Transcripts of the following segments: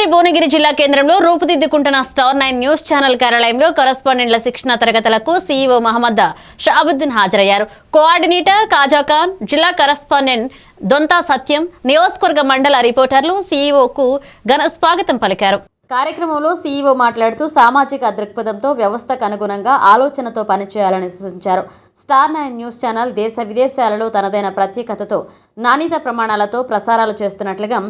యాదాద్రి భువనగిరి జిల్లా కేంద్రంలో రూపుదిద్దుకుంటున్న స్టార్ నైన్ న్యూస్ ఛానల్ కార్యాలయంలో కరస్పాండెంట్ల శిక్షణ తరగతులకు సీఈఓ మహమ్మద్ షాబుద్దీన్ హాజరయ్యారు. కోఆర్డినేటర్ కాజాఖాన్ జిల్లా కరస్పాండెంట్ దొంతా సత్యం నియోజకవర్గ మండల రిపోర్టర్లు సీఈఓకు ఘన స్వాగతం పలికారు. కార్యక్రమంలో సీఈఓ మాట్లాడుతూ సామాజిక దృక్పథంతో వ్యవస్థకు అనుగుణంగా ఆలోచనతో పనిచేయాలని సూచించారు. స్టార్ నైన్ న్యూస్ ఛానల్ దేశ విదేశాలలో తనదైన ప్రత్యేకతతో నాణ్యత ప్రమాణాలతో ప్రసారాలు చేస్తున్నట్లుగా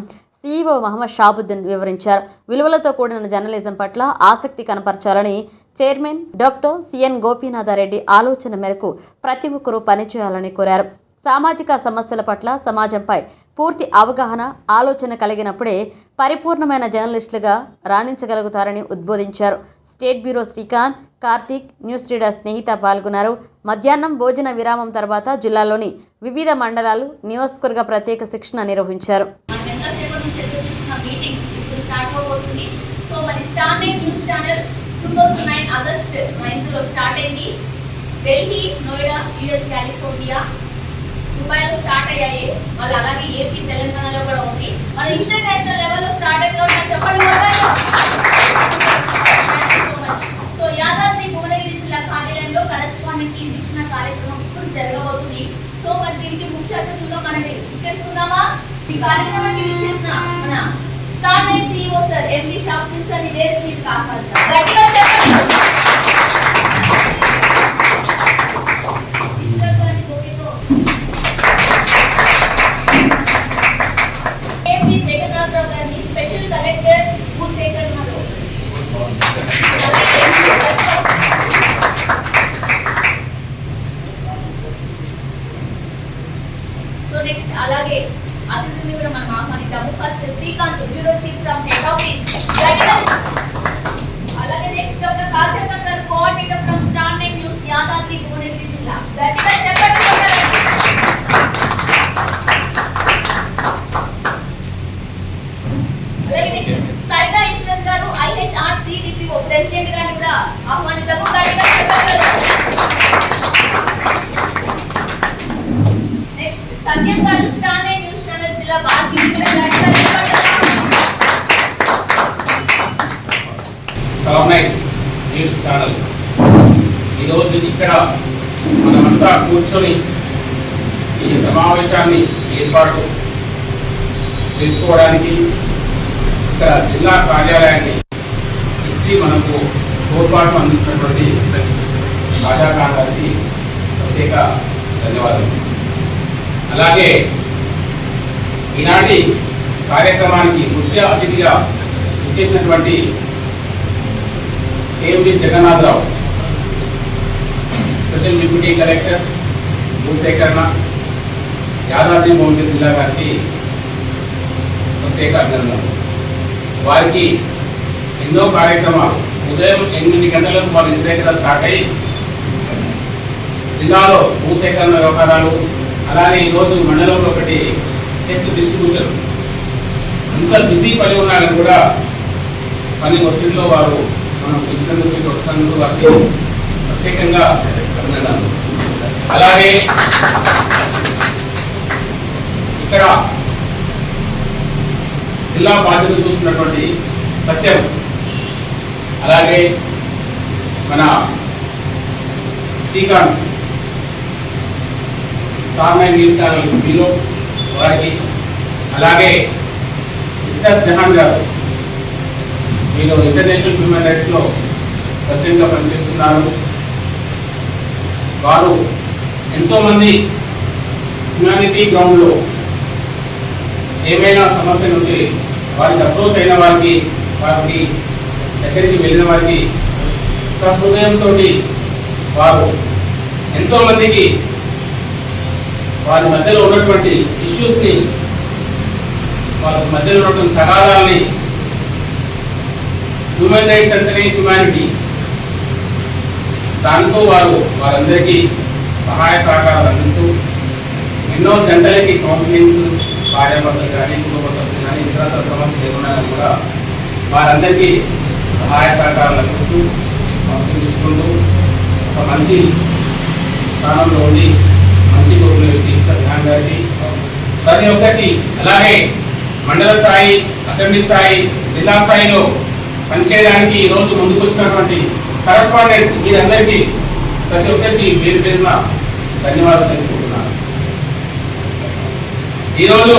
సీఈఓ మహమ్మద్ షాబుద్దీన్ వివరించారు. విలువలతో కూడిన జర్నలిజం పట్ల ఆసక్తి కనపరచాలని chairman doctor C N Gopinatha Reddy ఆలోచన మేరకు ప్రతి ఒక్కరూ పనిచేయాలని కోరారు. సామాజిక సమస్యల పట్ల సమాజంపై పూర్తి అవగాహన ఆలోచన కలిగినప్పుడే పరిపూర్ణమైన జర్నలిస్టులుగా రాణించగలుగుతారని ఉద్బోధించారు. State bureau Srikanth Karthik news reader Snehitha పాల్గొన్నారు. మధ్యాహ్నం భోజన విరామం తర్వాత జిల్లాలోని వివిధ మండలాలు నియోజకవర్గ ప్రత్యేక శిక్షణ నిర్వహించారు. ఎంతసేపటి నుంచి ఎదురు చూస్తున్న మీటింగ్ ఇప్పుడు స్టార్ట్ అవబోతుంది. సో మరి star nine news channel two thousand nine August నైన్త్లో start అయింది. ఢిల్లీ నోయిడా యుఎస్ కాలిఫోర్నియా దుబాయ్లో స్టార్ట్ అయ్యాయి. వాళ్ళు అలాగే ఏపీ తెలంగాణలో కూడా ఉంది. మన ఇంటర్నేషనల్ లెవెల్లో స్టార్ట్ అయింది కాబట్టి చెప్పండి so much so Yadadri Bhuvanagiri జిల్లా కార్యాలయంలో కరెస్పాండెంట్ ఈ శిక్షణ కార్యక్రమం ఇప్పుడు జరగబోతుంది. సో మరి దీనికి ముఖ్య అతిథుల్లో మనం ఇచ్చేసుకుందామా? ఈ కార్యక్రమానికి ఇచ్చేసిన మన star nine CEO sir MD shopping sir వేదిక మీదకి ఆహ్వానిద్దాం. గట్టిగా చెప్పండి సో నెక్స్ట్ అలాగే అతిథుల్ని కూడా మనం ఆహ్వానిద్దాము. First Srikanth bureau chief from head office అలాగే నెక్స్ట్ డాక్టర్ కాచక్క గారు coordinator from star nine news Yadadri Bhuvanagiri జిల్లా. గట్టిగా చెప్పండి అలాగే next news channel star news channel ఈరోజు ఇక్కడ మనమంతా కూర్చొని ఈ సమావేశాన్ని ఏర్పాటు చేసుకోవడానికి ఇక్కడ జిల్లా కార్యాలయాన్ని ఇచ్చి మనకు తోడ్పాటు అందించినటువంటి రాజా ఖాన్ గారికి ప్రత్యేక ధన్యవాదాలు. అలాగే ఈనాటి కార్యక్రమానికి ముఖ్య అతిథిగా ఇచ్చేసినటువంటి K M D Jagannatha Rao special deputy collector భూసేకరణ యాదాద్రి భువనగిరి జిల్లా గారికి ప్రత్యేక అభినందనలు. వారికి ఎన్నో కార్యక్రమాలు ఉదయం ఎనిమిది గంటలకు వారి ఇంటి దగ్గర స్టార్ట్ అయ్యి జిల్లాలో భూసేకరణ వ్యవహారాలు అలానే ఈరోజు మండలంలో ఒకటి చెక్స్ డిస్ట్రిబ్యూషన్ అంత బిజీ పని ఉన్నారు కూడా పని ఒత్తిడిలో వారు మనం పిలిచినందుకు ఇక్కడ వచ్చినందుకు వారికి ప్రత్యేకంగా అభినందనలు. అలాగే ఇక్కడ జిల్లా బాధ్యతలు చూసినటువంటి సత్యం. అలాగే మన Srikanth star nine news channel మీలో వారికి. అలాగే ఇస్రాత్ జహాన్ గారు మీరు ఇంటర్నేషనల్ హ్యూమన్ రైట్స్లో ప్రెసిడెంట్గా పనిచేస్తున్నారు. వారు ఎంతోమంది హ్యుమానిటీ గ్రౌండ్లో ఏమైనా సమస్యలు ఉంటే వారికి అప్రోచ్ అయిన వారికి వారికి దగ్గరికి వెళ్ళిన వారికి సహృదయంతో వారు ఎంతోమందికి వారి మధ్యలో ఉన్నటువంటి ఇష్యూస్ని వారి మధ్యలో ఉన్నటువంటి తగాదాలని హ్యూమన్ రైట్స్ అంటేనే హ్యుమానిటీ దాంతో వారు వారందరికీ సహాయ సహకారాలు అందిస్తూ ఎన్నో జంటలకి కౌన్సిలింగ్స్ భార్యాభర్తలు కానీ కుటుంబ సభ్యులు కానీ ఇతర సమస్యలు ఏమన్నా కూడా వారందరికీ సహాయ సహకారాలు అందిస్తూ కౌన్సిలింగ్ ఇచ్చుకుంటూ ఒక మంచి స్థానంలో ఉండి ఒక్కటి. అలాగే మండల స్థాయి అసెంబ్లీ స్థాయి జిల్లా స్థాయిలో పనిచేయడానికి ఈ రోజు ముందుకు వచ్చినటువంటి కరస్పాండెంట్స్ మీరందరికీ ప్రతి ఒక్కరికి పేరు పేరున ధన్యవాదాలు తెలుపుకుంటున్నాను. ఈరోజు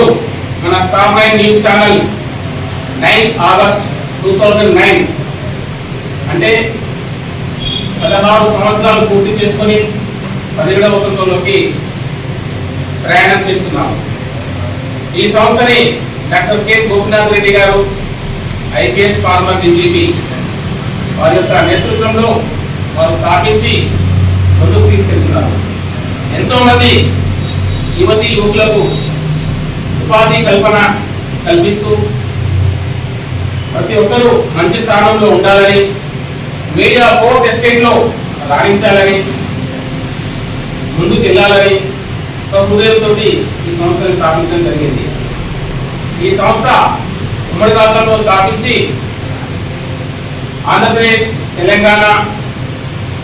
మన star nine news channel nine August two thousand nine. అంటే పదహారు సంవత్సరాలు పూర్తి చేసుకొని పదిహేడవ సంవత్సరంలోకి ప్రయాణం చేస్తున్నాము. ఈ సంస్థని డాక్టర్ కె. గోపినాథ్ రెడ్డి గారు ఐపీఎస్ ఫార్మర్ డీజీపీ వారి యొక్క నేతృత్వంలో వారు స్థాపించి ముందుకు తీసుకెళ్తున్నారు. ఎంతోమంది యువతి యువకులకు ఉపాధి కల్పన కల్పిస్తూ ప్రతి ఒక్కరూ మంచి స్థానంలో ఉండాలని మీడియా ఫోర్త్ ఎస్టేట్లో రాణించాలని ముందుకు వెళ్ళాలని సహృదయంతో ఈ సంస్థను స్థాపించడం జరిగింది. ఈ సంస్థ ఉమ్మడి రాష్ట్రంలో స్థాపించి ఆంధ్రప్రదేశ్ తెలంగాణ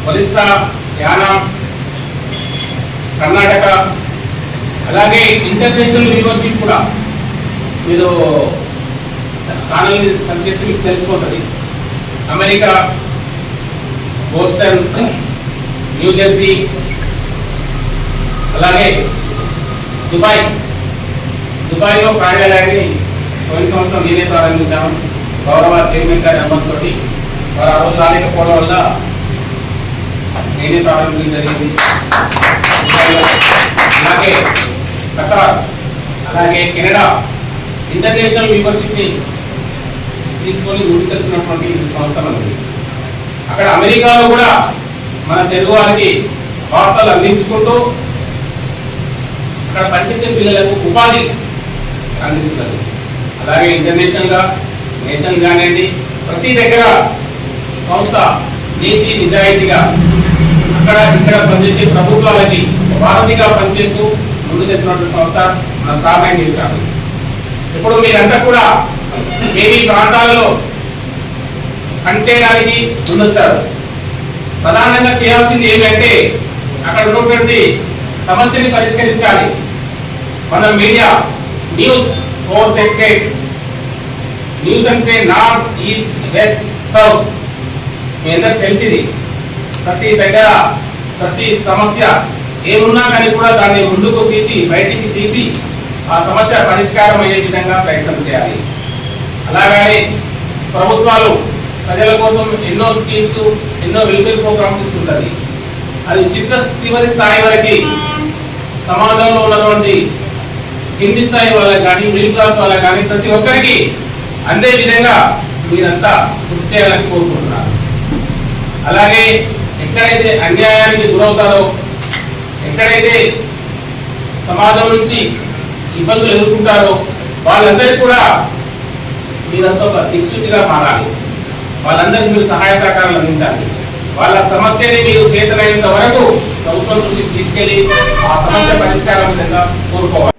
ఒరిస్సా యానా కర్ణాటక అలాగే ఇంటర్నేషనల్ యూనివర్సిటీ కూడా మీరు ఛానల్ సంచేస్తే మీకు తెలిసిపోతుంది. అమెరికా బోస్టన్ న్యూజెర్సీ అలాగే దుబాయ్. దుబాయ్లో కార్యాలయాన్ని పోయిన సంవత్సరం నేనే ప్రారంభించాము గౌరవ చైర్మన్ గారి అనుమతి తోటి వారు ఆ రోజు రాలేకపోవడం వల్ల నేనే ప్రారంభించడం జరిగింది. అలాగే ఖతార్. అలాగే కెనడా. ఇంటర్నేషనల్ మెంబర్షిప్ని తీసుకొని ముందుకెళ్తున్నటువంటి ఈ సంస్థ అక్కడ అమెరికాలో కూడా మన తెలుగు వారికి వార్తలు అందించుకుంటూ అక్కడ పనిచేసే పిల్లలకు ఉపాధి అందిస్తున్నారు అలాగే ఇంటర్నేషనల్గా నేషనల్ కానివ్వండి ప్రతి దగ్గర సంస్థ నీతి నిజాయితీగా అక్కడ ఇక్కడ పనిచేసే ప్రభుత్వాలకి వారధిగా పనిచేస్తూ ముందుకెళ్తున్నటువంటి సంస్థ మన స్టార్ నైన్ ఇప్పుడు మీరంతా కూడా మీ మీ ప్రాంతాలలో పనిచేయడానికి ముందొచ్చారు. ప్రధానంగా చేయాల్సింది ఏమంటే అక్కడ ఉన్నటువంటి సమస్యని పరిష్కరించాలి. మన media news fourth state. News అంటే నార్త్ ఈస్ట్ వెస్ట్ సౌత్. మీ అందరికి తెలిసింది. ప్రతి దగ్గర ప్రతి సమస్య ఏమున్నా కానీ కూడా దాన్ని ముందుకు తీసి బయటికి తీసి ఆ సమస్య పరిష్కారం అయ్యే విధంగా ప్రయత్నం చేయాలి. అలాగనే ప్రభుత్వాలు ప్రజల కోసం ఎన్నో స్కీమ్స్ ఎన్నో వెల్ఫేర్ ప్రోగ్రామ్స్ ఇస్తుంటుంది. అది చిన్న చివరి స్థాయి వరకు సమాజంలో ఉన్నటువంటి కింది స్థాయి వాళ్ళకి కానీ మిడిల్ క్లాస్ వాళ్ళకి కానీ ప్రతి ఒక్కరికి అందే విధంగా మీరంతా కృషి చేయాలని కోరుకుంటున్నారు. అలాగే ఎక్కడైతే అన్యాయానికి గురవుతారో ఎక్కడైతే సమాజం నుంచి ఇబ్బందులు ఎదుర్కొంటారో వాళ్ళందరికీ కూడా మీరంతా ఒక దిక్సూచిగా మారాలి. వాళ్ళందరికీ మీరు సహాయ సహకారాలు అందించాలి. వాళ్ళ సమస్యని మీరు చేతనైనంత వరకు ప్రభుత్వం దృష్టికి తీసుకెళ్ళి ఆ సమస్య పరిష్కారం విధంగా కోరుకోవాలి.